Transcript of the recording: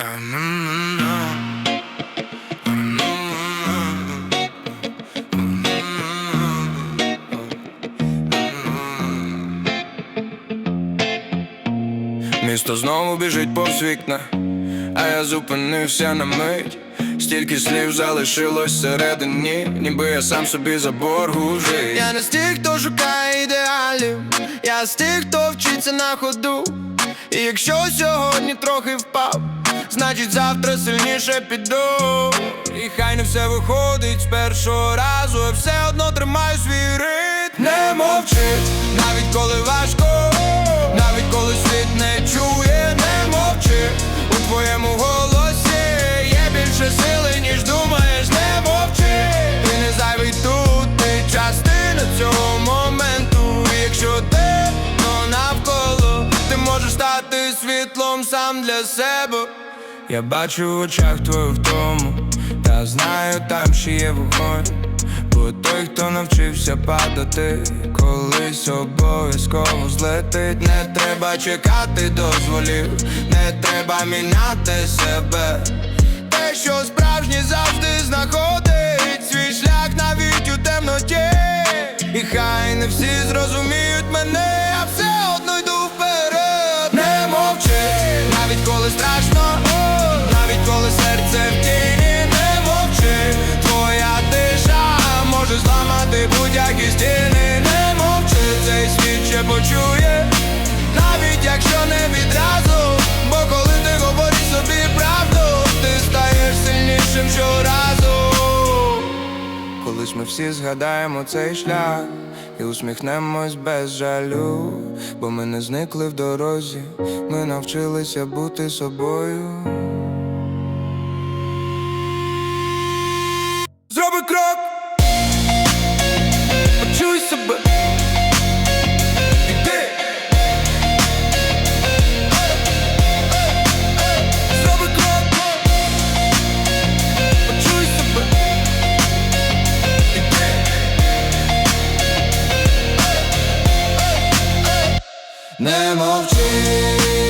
Місто знову біжить повз вікна, а я зупинився на мить. Стільки слів залишилось всередині, ніби я сам собі за боргу жив. Я не з тих, хто шукає ідеалів, я з тих, хто вчиться на ходу. І якщо сьогодні трохи впав, значить завтра сильніше піду. І хай не все виходить з першого разу, я все одно тримаю свій ритм. Не мовчи, навіть коли важко, навіть коли світ не чує, не мовчи у твоєму голосі є більше сили, ніж думаєш, не мовчи. Ти не зайвий тут, ти частина цього моменту. Якщо темно навколо, ти можеш стати світлом сам для себе. Я бачу в очах твою втому, та знаю, там ще є вогонь. Бо той, хто навчився падати, колись обов'язково злетить. Не треба чекати дозволів, не треба міняти себе. Те, що справжнє завжди знаходить ми всі згадаємо цей шлях і усміхнемось без жалю, бо ми не зникли в дорозі, ми навчилися бути собою. Не мовчи,